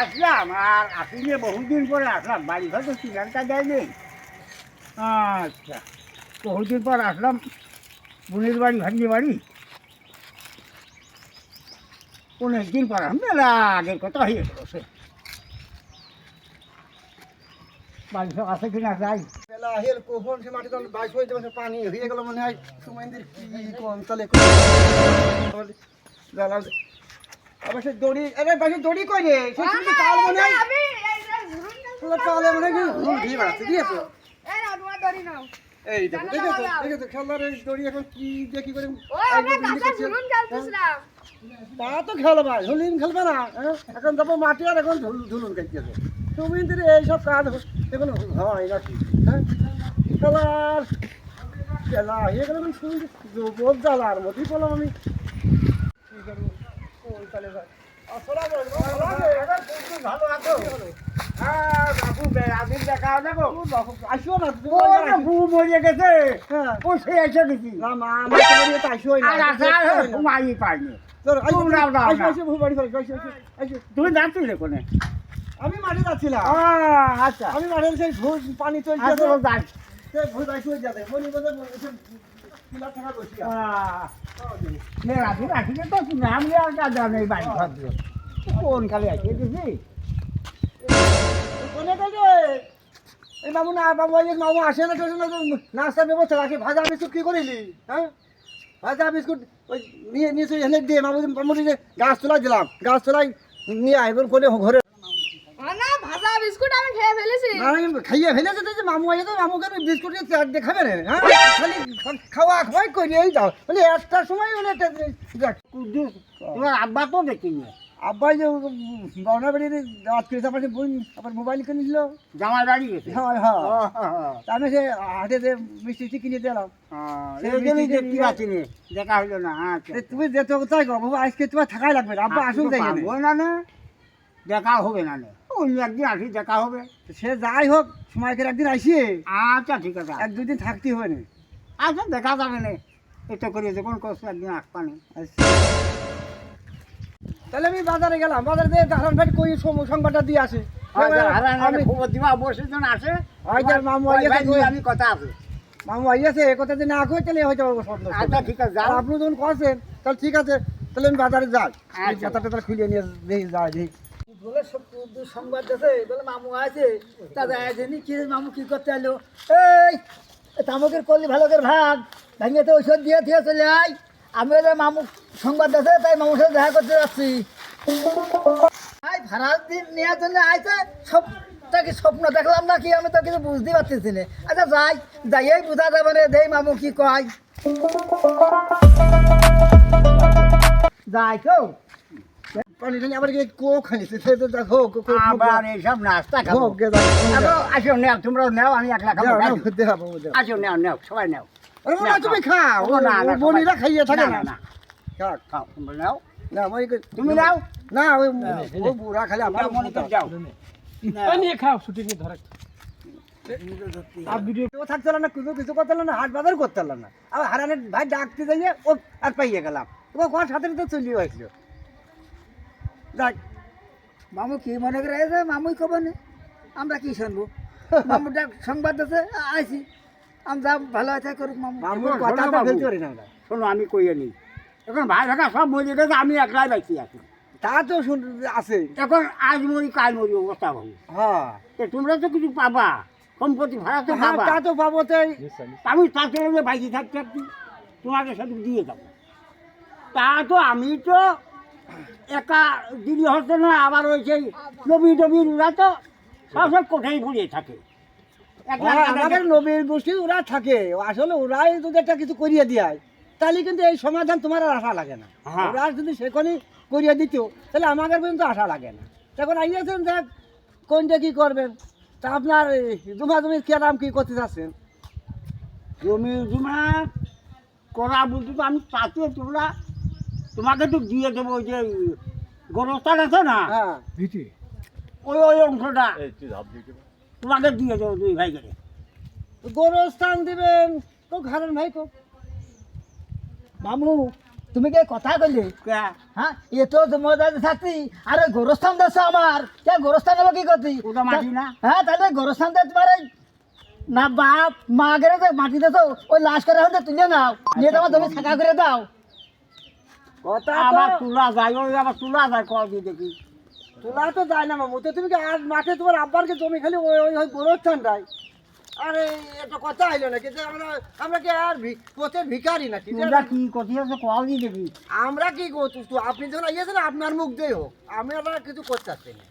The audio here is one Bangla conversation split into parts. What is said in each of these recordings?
আসলাম আর আপনি যে বহুদিন পরে আসলাম বাড়ি হয়তো সিগারটা দেয়নি আচ্ছা বহুদিন পর আসলাম বোনের বাড়ি ভাগ্যে বাড়ি অনেক দিন পর মেলা আগের কথা হয়ে গেল সে। বাড়ি সব আছে কিনা যাই। বেলা হেল কখন সে মাটি তখন বাইশ হয়ে যাবে সে পানি হয়ে গেল মনে হয়। কি কোন তাহলে বেলা আবার সে দড়ি আরে বাইশে দড়ি কই রে? সে শুনছি কাল মনে হয় তোলা তাহলে মনে হয় কি হুম ঘি বাড়াচ্ছে ঠিক এই দেখো দেখেছ দেখেছ খেলার দড়ি এখন কি দেখি করে। তা তো খেলবা ঝুলিন খেলবে না হ্যাঁ? এখন যাব মাটি আর এখন ঝুল- ঝুলুন খাইতেছে তুমি কিন্তু এইসব কাজ এখন হয় নাকি? হ্যাঁ? খেলার খেলা হয়ে গেলে আমি শুনি বোধ জ্বালার মধ্যেই বললাম আমি। কি করব? হ্যাঁ দেখা দেখো আসিও না তুমি যাচ্ছিলে কোনে? আমি মাঠে যাচ্ছিলাম। আচ্ছা। আমি মাঠে সেই ভূ- পানি চলছে আচ্ছা রাখি তো বাড়ি ঘর দিয়ে। কোন কালে আসে গেছি কোনে থেকে এই বাবু না বাবু এই মামু আসে না নাস্তার ব্যবস্থা রাখে। ভাজা বিস্কুট কি করিলি? হ্যাঁ? ভাজা বিস্কুট ওই নিয়ে নিয়ে এসে এনে দিয়ে মামু গাছ তোলা দিলাম। গাছ তোলাই নিয়ে আইবেন করে ঘরে ভাজা বিস্কুট আমি খেয়ে ফেলেছি। খাইয়ে ফেলেছে যেতে যে মামু আইয়ে তো মামুকে বিস্কুট দিয়ে চাট দিয়ে খাবে না হ্যাঁ? খালি খাওয়া খাওয়াই করি এই যাও। মানে সময় মানে তোমার আব্বা তো দেখিনি আব্বাই যে বাউনা বাড়ির রাত করে তারপরে বোন আবার মোবাইল কিনেছিল জামাই বাড়ি গেছে? হ্যাঁ হ্যাঁ। আমি সে হাটে যে মিষ্টি কিনে দিলাম। দেখতে দেখা হইল না আচ্ছা। তুমি যেতে গো বাবু আজকে তোমার থাকাই লাগবে আব্বা আসুন পাবো না নে। দেখা হবে না নে। অন্য একদিন আসি দেখা হবে। সে যাই হোক সময় করে একদিন আসিয়ে আচ্ছা ঠিক আছে। এক দুই দিন থাকতে হবে না। আচ্ছা দেখা যাবে না। এটা করে যখন করছ একদিন আসবানি আচ্ছা। তাহলে আমি বাজারে গেলাম। বাজারে দিয়ে দাঁড়ান ভাই কই সংবাদটা দিয়ে আসে। আমি কথা আছে। মামু আইয়াছে এ কথা যে না কই তাহলে হয়তো সন্দেহ আচ্ছা ঠিক আছে আর আপনি যখন তাহলে ঠিক আছে তাহলে আমি বাজারে যাই। আচ্ছা। কথাটা তাহলে খুলে নিয়ে দেখি যাই দেখি বলে সংবাদ দিয়েছে বলে মামু আছে তা আছে নি কি মামু কি করতে এলো এই তামুকের করলি ভালো করে ভাগ ভেঙে তো ঔষধ দিয়ে দিয়ে চলে আয়। আমি যে মামু সংবাদ দিয়েছে তাই মামুর সাথে দেখা করতে যাচ্ছি। আই ভাড়া দিন নেওয়ার জন্য আইছে সবটাকে স্বপ্ন দেখলাম না কি আমি তো কিছু বুঝতে পারতেছি না। আচ্ছা যাই যাইয়েই বুঝা যাবে না দেই মামু কি কয়। যাই কেউ পানি টানি আবার কো খাইছে? সে তো দেখো আবার এইসব নাস্তা খাব। আবার আসো নেও তোমরাও নেও আমি একলা খাব। আসো নেও নেও সবাই নেও। তুমি খাও। না, না, ও খাইয়ে থাকে না, না না, না। খাও তোমরা নেও। না ওই তুমি নাও। না ওই বুড়া খালি আমার আমার মনে যাও। আর ভিডিও না কিছু কিছু করতে না হাট বাজার করতে না। আবার হারানের ভাই ডাকতে যাইয়ে ও আর পাইয়ে গেলাম। তোমার কোন সাথে চলিয়ে যাক মামু কি মনে করে মামুই খবর নেই। আমরা কি শুনব? মামুটা সংবাদ আছে আইছি। আমি ভালো আছে করুক মামু। কথা শোনো তো ফেলতে পারি না শোনো আমি কইয়ে নিই এখন ভাই ভাগা সব মরে গেছে আমি একলাই বাইছি আছি তা তো শুন আছে। এখন আজ মরি কাল মরি অবস্থা ভাবু হ্যাঁ। তোমরা তো কিছু পাবা সম্পত্তি ভাড়া তো হ্যাঁ পাবা। তা তো পাবো তাই। আমি তার সঙ্গে বাইরে থাকতে থাকতে তোমাকে সব দিয়ে যাব। তা তো আমি তো একা দিদি হচ্ছে না আবার ওই সেই নবী টবির ওরা তো সব সব পড়িয়ে থাকে। আমাদের নবীর গোষ্ঠী ওরা থাকে। আসলে ওরাই যদি একটা কিছু করিয়ে দেয় তাহলে কিন্তু এই সমাধান তোমার আর আশা লাগে না। হ্যাঁ। ওরা যদি সেখানে করিয়ে দিত তাহলে আমাদের পর্যন্ত আশা লাগে না। তখন আইয়াছেন দেখ কোনটা কি করবেন? তা আপনার জমা জমি কেরাম কি করতে চাচ্ছেন জমি জমা করা বলতে তো আমি তাতে তোমরা তোমাকে তো দিয়ে দেবো ওই যে গোরস্থান আছে না? হ্যাঁ। ওই ওই অংশটা। তোমাকে দিয়ে দেবো দুই ভাই করে। গোরস্থান দিবেন তো ঘরের ভাই তো। মামু তুমি কে কথা কইলে? হ্যাঁ এ তো তোমাদের আরে গোরস্থান দেশ আমার। কে গোরস্থান কি করতি? ওটা মাটি না? হ্যাঁ তাহলে গোরস্থান তোমার না বাপ মা গেলে তো মাটি দেছো? ওই লাশ করে হলে তুলে নাও। নিয়ে তোমার তুমি করে দাও। কথা আবার তো তোলা যায় আবার তোলা যায় কদিন দেখি। তোলা তো যায় না মামু। তো তুমি কি আর মাঠে তোমার আব্বারকে জমি খালি ওই ওই ওই গোরস্থানটাই আরে এটা কথা আইলো না কিন্তু আমরা আমরা কি আর পথের ভিখারি নাকি? তোমরা কি কথি আছে কদিন দেখি আমরা কি করতো তো আপনি যখন আইয়েছেন আপনার মুখ দিয়ে হোক। আমি আবার কিছু করতে পারছি না।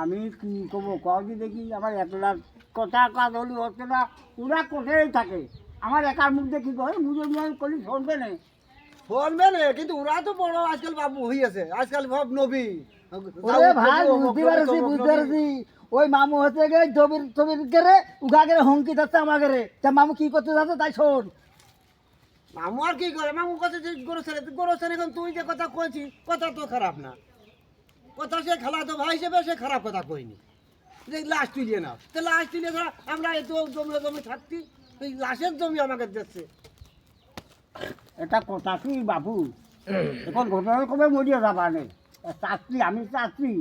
আমি কি করব? কদিন দেখি। আমার একলা কথা কাজ হলি হচ্ছে না। ওরা কোথায় থাকে? আমার একার মুখ দেখি মুজে মুজে কলি শুনবে না। না কিন্তু ওরা তো বড় আজকাল বাবু হইয়াছে আজকাল ভাব নবী। ওরে ভাই বুঝতে পারছি বুঝতে পারছি। ওই মামু হচ্ছে গে গেরে উগা গেরে হুমকি দিচ্ছে আমার গেরে তা মামু কি করতে যাচ্ছে তাই শোন। মামু আর কি করে? মামু কথা যে গোরস্থানে গোরস্থানে এখন তুই যে কথা কইছি কথা তো খারাপ না। কথা সে খেলা তো ভাই হিসেবে সে খারাপ কথা কইনি। যে লাশ তুলিয়ে নাও। তো লাশ তুলিয়ে ধরা আমরা এত জমি জমি থাকতি এই লাশের জমি আমাকে দিচ্ছে। এটা কথা কি বাবু? এখন ঘটনা কবে মরিয়ে যাবা নেই চাকরি আমি চাকরি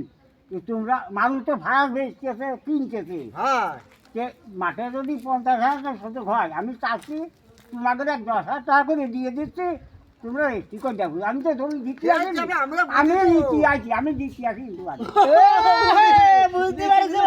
তোমরা মানুষ তো ভাড়া বেচতেছে কিনতেছে। হ্যাঁ। যে মাঠে যদি পঞ্চাশ হাজার শতক হয় আমি চাচ্ছি তোমাদের এক দশ হাজার টাকা করে দিয়ে দিচ্ছি তোমরা কি করে দেখো। আমি তো ধরুন। আমরা- আমরা আমি। দিচ্ছি আছি আমি দিচ্ছি আসি কিন্তু আছি। বুঝতে পারছি